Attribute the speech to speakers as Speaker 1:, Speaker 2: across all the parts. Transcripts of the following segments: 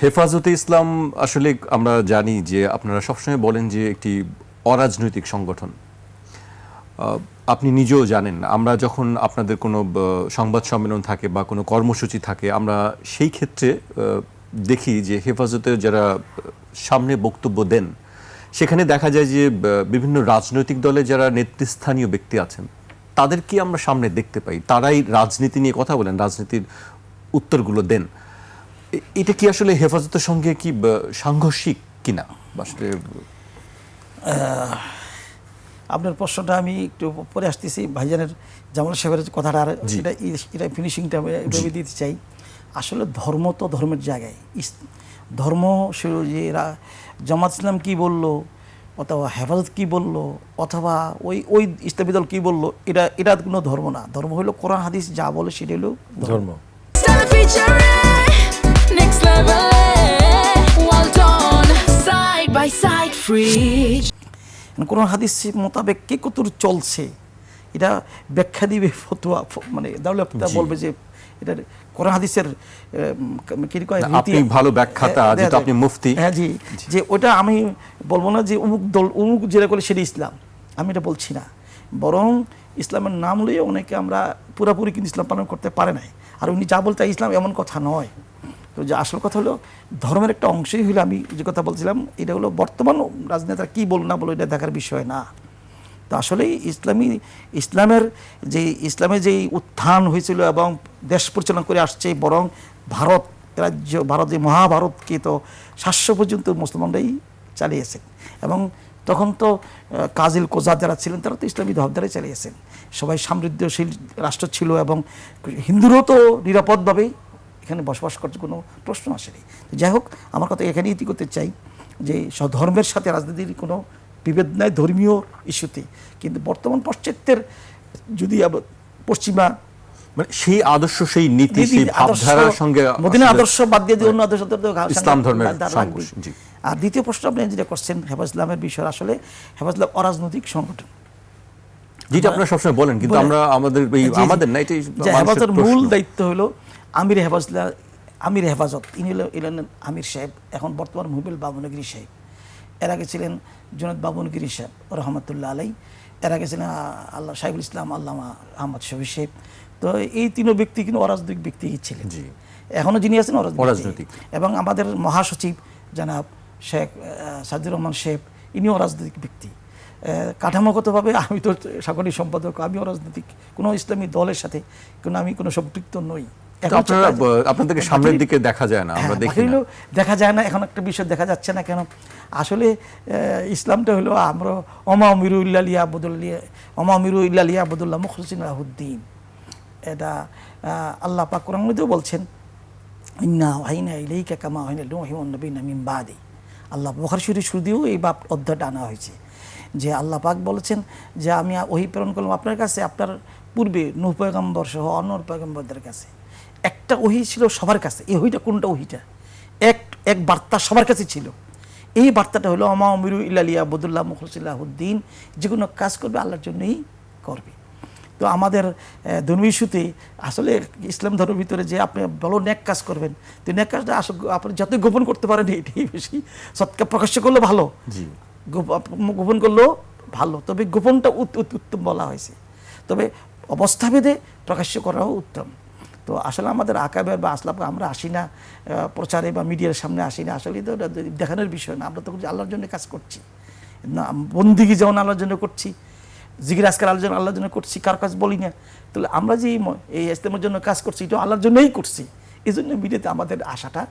Speaker 1: হেফাজতে ইসলাম আসলে আমরা জানি যে আপনারা সবসময় বলেন যে একটি অরাজনৈতিক সংগঠন। আপনি নিজেও জানেন, আমরা যখন আপনাদের কোনো সংবাদ সম্মেলন থাকে বা কোনো কর্মসূচি থাকে, আমরা সেই ক্ষেত্রে দেখি যে হেফাজতে যারা সামনে বক্তব্য দেন, সেখানে দেখা যায় যে বিভিন্ন রাজনৈতিক দলে যারা নেতৃস্থানীয় ব্যক্তি আছেন, তাদেরকে আমরা সামনে দেখতে পাই। তারাই রাজনীতি নিয়ে কথা বলেন, রাজনীতির উত্তরগুলো দেন। এটা কি আসলে হেফাজতের সঙ্গে কি সাংঘর্ষিক কিনা? আসলে
Speaker 2: আপনার প্রশ্নটা আমি একটু পরে আসতেছি। ভাইজানের জামাল সাহেবের কথাটা আর
Speaker 1: জি।
Speaker 2: এটা এটা ফিনিশিংটা আমি দিতে চাই। আসলে ধর্ম তো ধর্মের জায়গায়। ইস- ধর্ম ছিল যে এরা জামাত ইসলাম কি বলল অথবা হেফাজত কি বলল অথবা ওই ওই ইসলামী দল কি বলল এটা এটা কোনো ধর্ম না। ধর্ম হলো কোরআন হাদিস যা বলে সেটা হলো
Speaker 3: ধর্ম।
Speaker 4: Next level. Well done, side by side, free.
Speaker 2: কোরআন হাদিস মোতাবেক কে কতর চলছে? এটা ব্যাখ্যা দিবে ফতুয়া মানে দাউল বলবে যে এটা কোরআন হাদিসের কি কয়
Speaker 1: আপনি ভালো ব্যাখ্যাতা,
Speaker 2: হ্যাঁ,
Speaker 1: যেহেতু
Speaker 2: হ্যাঁ,
Speaker 1: আপনি মুফতি।
Speaker 2: হ্যাঁ জি। যে ওটা আমি বলব না যে অমুক দল অমুক যেটা করে সেটা ইসলাম। আমি এটা বলছি না। বরং ইসলামের নাম লইয়ে অনেকে আমরা পুরোপুরি কিন্তু ইসলাম পালন করতে পারে নাই। আর উনি যা বলতে ইসলাম এমন কথা নয়। তো যে আসল কথা হলো, ধর্মের একটা অংশই হলো আমি যে কথা বলছিলাম, এটা হলো বর্তমান রাজনেতারা কী বল না বলো এটা দেখার বিষয় না। তো আসলেই ইসলামী, ইসলামের যে ইসলামের যেই উত্থান হয়েছিল এবং দেশ পরিচালনা করে আসছে, বরং ভারত রাজ্য, ভারত যে মহাভারতকে তো সাতশো পর্যন্ত মুসলমানরাই চালিয়েছেন। এবং তখন তো কাজিল কোজার যারা ছিলেন, তারা তো ইসলামী ধর্মদ্বারাই চালিয়েছেন। সবাই সমৃদ্ধশীল রাষ্ট্র ছিল এবং হিন্দুরও তো নিরাপদভাবেই এখানে বসবাস করতে কোনো প্রশ্ন আসেনি। যাই হোক আমার কথা এখানে ইতি করতে চাই যে ধর্মের সাথে রাজনীতির কোনো বিভেদ নাই ধর্মীয় ইস্যুতে। কিন্তু বর্তমান পাশ্চাত্যের যদি পশ্চিমা
Speaker 1: মানে সেই আদর্শ সেই নীতি সেই ভাবধারার সঙ্গে
Speaker 2: মদিনা আদর্শ বাদ দিয়ে অন্য আদর্শ
Speaker 1: ইসলাম ধর্মের।
Speaker 2: আর দ্বিতীয় প্রশ্ন আপনি যেটা করছেন হেফাজ ইসলামের বিষয় আসলে হেফাজ ইসলাম অরাজনৈতিক সংগঠন।
Speaker 1: যেটা আপনারা সবসময় বলেন কিন্তু আমরা আমাদের। আমাদের না এটাই
Speaker 2: মূল দায়িত্ব হলো আমির হেফাজলা আমির হেফাজত ইনি হলো ইলেন আমির সাহেব এখন বর্তমান মুহিবুল বাবনগিরি সাহেব। এর আগে ছিলেন জুনেদ বাবনগিরি সাহেব রহমতুল্লাহ আলাই এর আগে ছিলেন আল্লাহ সাহেবুল ইসলাম আল্লামা আহমদ শফি সাহেব। তো এই তিনও ব্যক্তি কিন্তু অরাজনৈতিক ব্যক্তি ছিলেন।
Speaker 1: জি।
Speaker 2: এখনও যিনি আছেন অরাজনৈতিক। এবং আমাদের মহাসচিব জানাব শেখ আহ, সাজিদুর রহমান শেখ ইনিও রাজনৈতিক ব্যক্তি। কাঠামোগতভাবে আমি তো সাংগঠনিক সম্পাদক আমিও রাজনৈতিক কোনো ইসলামী দলের সাথে কোনো আমি কোনো সম্পৃক্ত নই।
Speaker 1: আপনারা আপনাদেরকে সামনের দিকে দেখা যায় না আমরা
Speaker 2: হ্যাঁ,
Speaker 1: দেখি না।
Speaker 2: দেখা যায় না এখন একটা বিষয় দেখা যাচ্ছে না কেন? আসলে ইসলামটা হলো আমরা অমা মিরু ইল্লালিয়া আবদুল্লিয়া অমা মিরু ইল্লালিয়া আবদুল্লাহ মুখলিসিন আহুদ্দিন এটা আল্লাহ পাক কোরআন মধ্যেও বলছেন ইন্না ওয়াহিনা ইলাইকা কামা ওয়াহিনা লুহিমুন নবীনা মিন বাদি। আল্লাহ বখার শরীর শুরুতেও এই বাপ অধ্যায়টা আনা হয়েছে। যে আল্লাহ পাক বলেছেন যে আমি ওহি প্রেরণ করলাম আপনার কাছে আপনার পূর্বে নূহ পয়গম্বর সহ অন্য পয়গম্বরদের কাছে। একটা ওহি ছিল সবার কাছে। এই ওহিটা কোনটা ওহিটা? এক এক বার্তা সবার কাছে ছিল। এই বার্তাটা হলো আমা অমিরু ইল্লালিয়া আবদুল্লাহ মুখলিসুদ্দিন যে কোনো কাজ করবে আল্লাহর জন্যই করবে। তো আমাদের আহ, ধর্মীয় ইস্যুতে আসলে ইসলাম ধর্মের ভিতরে যে আপনি ভালো ন্যাক কাজ করবেন তো ন্যাক কাজটা আসলে আপনি যতই গোপন করতে পারেন এটাই বেশি সৎকা প্রকাশ্য করলে ভালো। গোপন করলেও ভালো। তবে গোপনটা উত- উত- উত্তম বলা হয়েছে। তবে অবস্থাভেদে প্রকাশ্য করাও উত্তম। তো আসলে আমাদের আকাবের বা আসলাম আমরা আসি না প্রচারে বা মিডিয়ার সামনে আসি না। আসলে তো দেখানোর বিষয় না। আমরা তো আল্লাহর জন্য কাজ করছি। না, বন্দিগি যেমন আল্লাহর জন্য করছি জিগির আজকাল আল্লাহর জন্য আল্লাহর জন্য করছি, কার কাজ বলি না। তাহলে আমরা যে এই ইসলামের জন্য কাজ করছি এটা আল্লাহর জন্যই করছি। এই জন্য মিডিয়াতে আমাদের আশাটা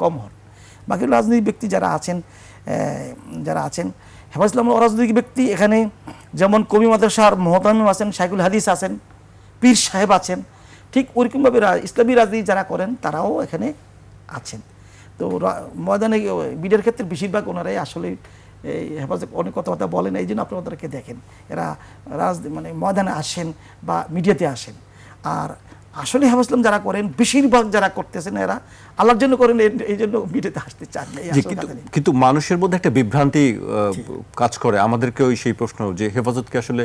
Speaker 2: কম হন। বাকি রাজনৈতিক ব্যক্তি যারা আছেন যারা আছেন হেফাজ ইসলাম অরাজনৈতিক ব্যক্তি এখানে, যেমন কবি মাদ্রাসার মহতামিম আছেন শাইকুল হাদিস আছেন, পীর সাহেব আছেন ঠিক ওরকমভাবে ইসলামী রাজনীতি যারা করেন, তারাও এখানে আছেন। তো ময়দানে বিডের ক্ষেত্রে বেশিরভাগ ওনারাই আসলে এই হেফাজত, অনেক কথাবার্তা বলেন, এই জন্য আপনি ওদেরকে দেখেন। এরা রাজ মানে ময়দানে আসেন বা মিডিয়াতে আসেন। আর আসলে হেফাজ ইসলাম যারা করেন বেশিরভাগ যারা করতেছেন এরা আল্লাহর জন্য করেন এই- জন্য মিডিয়াতে আসতে চান
Speaker 1: কিন্তু কিন্তু মানুষের মধ্যে একটা বিভ্রান্তি কাজ করে। আমাদেরকেও সেই প্রশ্ন যে হেফাজত কি আসলে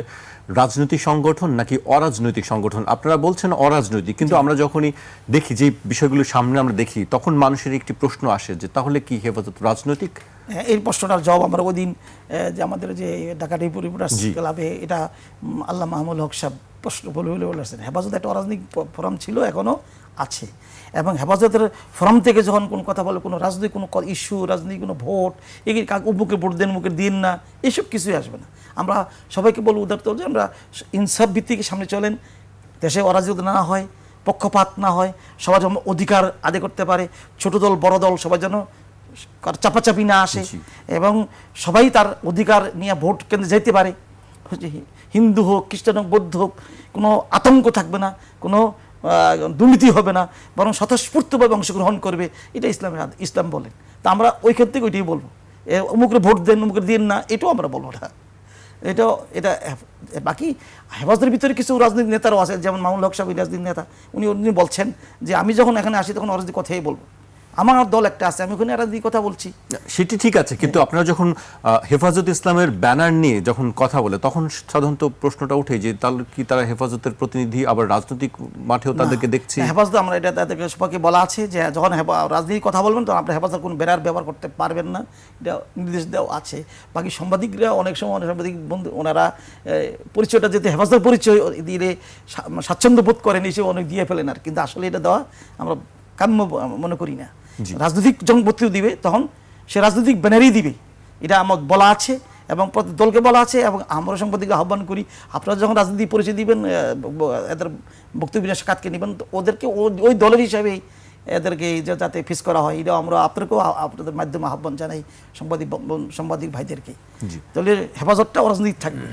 Speaker 1: রাজনৈতিক সংগঠন নাকি অরাজনৈতিক সংগঠন? আপনারা বলছেন অরাজনৈতিক কিন্তু আমরা যখনই দেখি যে বিষয়গুলো সামনে আমরা দেখি তখন মানুষের একটি প্রশ্ন আসে যে তাহলে কি হেফাজত রাজনৈতিক
Speaker 2: এই প্রশ্নটার জবাব আমরা ওই দিন যে আমাদের যে ঢাকা রিপোর্টার্স ক্লাবে এটা আল্লাহ মাহমুদ হক সাহেব প্রশ্ন বলে বলে বলেছেন হেফাজত একটা অরাজনৈতিক ফোরাম ছিল এখনও আছে। এবং হেফাজতের ফোরাম থেকে যখন কোনো কথা বলে কোনো রাজনৈতিক কোনো ইস্যু রাজনৈতিক কোনো ভোট এগুলি কাক উমুকে ভোট দেন মুখে দিন না এসব কিছুই আসবে না। আমরা সবাইকে বলব উদারত যে আমরা ইনসাফ ভিত্তিকে সামনে চলেন। দেশে অরাজকতা না হয় পক্ষপাত না হয় সবাই যেন অধিকার আদায় করতে পারে। ছোট দল বড় দল সবাই যেন চাপাচাপি না আসে। এবং সবাই তার অধিকার নিয়ে ভোট কেন্দ্রে যেতে পারে। হিন্দু হোক খ্রিস্টান হোক বৌদ্ধ হোক কোনো আতঙ্ক থাকবে না কোনো দুর্নীতি হবে না বরং স্বতঃস্ফূর্তভাবে অংশগ্রহণ করবে। এটা ইসলামের ইসলাম বলেন। তা আমরা ওই ক্ষেত্রে ওইটাই বলব। অমুকরে ভোট দেন অমুকের দিন না এটাও আমরা বলব না। এটাও এটা বাকি হেফাজতের ভিতরে কিছু রাজনৈতিক নেতারাও আছে যেমন মামুল হক সাহেব রাজনৈতিক নেতা। উনি উনি বলছেন যে আমি যখন এখানে আসি তখন অরাজনৈতিক কথাই বলব। আমার দল একটা আছে আমি ওখানে রাজনৈতিক কথা বলছি।
Speaker 1: সেটি ঠিক আছে কিন্তু আপনারা যখন হেফাজত ইসলামের ব্যানার নিয়ে যখন কথা বলে তখন সাধারণত প্রশ্নটা ওঠে যে তাহলে কি তারা হেফাজতের প্রতিনিধি আবার রাজনৈতিক মাঠেও তাদেরকে দেখছি?
Speaker 2: হেফাজত আমরা এটা তাদেরকে সবাইকে বলা আছে যে যখন রাজনীতির কথা বলবেন তখন আপনার হেফাজত কোনো ব্যানার ব্যবহার করতে পারবেন না। এটা নির্দেশ দেওয়া আছে। বাকি সাংবাদিকরা অনেক সময় অনেক সাংবাদিক বন্ধু ওনারা পরিচয়টা যেতে হেফাজতের পরিচয় দিলে স্বাচ্ছন্দ্য বোধ করেন এসে অনেক দিয়ে ফেলেন আর কিন্তু আসলে এটা দেওয়া আমরা কাম্য মনে করি না। রাজনৈতিক যখন দিবে তখন সে রাজনৈতিক ব্যানারই দিবে। এটা আমার বলা আছে এবং প্রতি দলকে বলা আছে এবং আমরা সাংবাদিককে আহ্বান করি। আপনারা যখন রাজনীতি পরিচয় দিবেন এদের বক্তব্য সাক্ষাৎকে নেবেন তো ওদেরকে ওই দলের হিসাবে এদেরকে যাতে ফিস করা হয় এটা আমরা আপনাদেরকেও আ- আপনাদের মাধ্যমে আহ্বান জানাই সাংবাদিক সাংবাদিক ভাইদেরকে। তাহলে হেফাজতটা রাজনীতি থাকবে।